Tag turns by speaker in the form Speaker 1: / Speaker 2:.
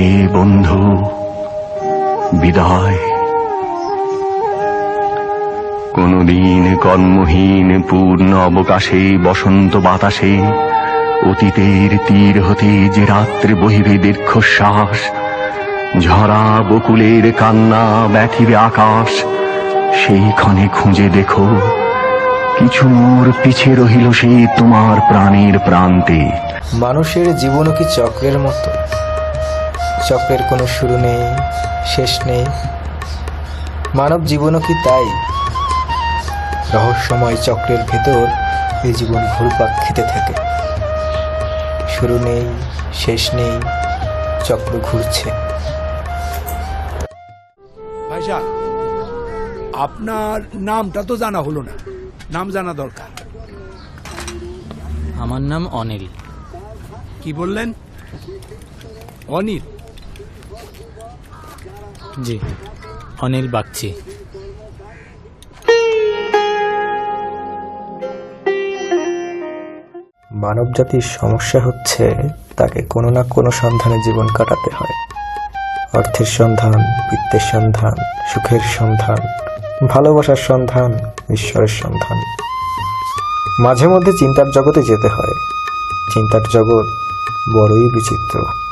Speaker 1: হে বন্ধু, বিদায়। কোনদিন কর্মহীন পূর্ণ অবকাশে, বসন্ত বাতাসে, অতীতের তীর হতে যে রাত্রে বহিবে দীর্ঘশ্বাস, ঝরা বকুলের কান্না ব্যথিবে আকাশ, সেইখানে খুঁজে দেখো, কিছু মোর পিছে রহিল সে তোমার প্রাণের প্রান্তে।
Speaker 2: মানুষের জীবনও কি চক্রের মতো? চক্রের কোনো শুরু নেই শেষ নেই। মানব জীবনও কি তাই? রহস্যময় চক্রের ভেতর এই জীবন ঘুরপাক খেতে থাকে। শুরু নেই শেষ নেই চক্র ঘুরছে।
Speaker 3: ভাইসা আপনার নামটা তো জানা হলো না। নাম জানা দরকার।
Speaker 4: আমার নাম অনিল।
Speaker 3: কি বললেন? অনিল?
Speaker 4: জি। অনিল বাগচি।
Speaker 2: মানব জাতির সমস্যা হচ্ছে তাকে কোনো না কোনো সন্ধানে জীবন কাটাতে হয়। অর্থের সন্ধান, বিত্তের সন্ধান, সুখের সন্ধান, ভালোবাসার সন্ধান, ঈশ্বরের সন্ধান। মাঝে মধ্যে চিন্তার জগতে যেতে হয়। চিন্তার জগৎ বড়ই বিচিত্র।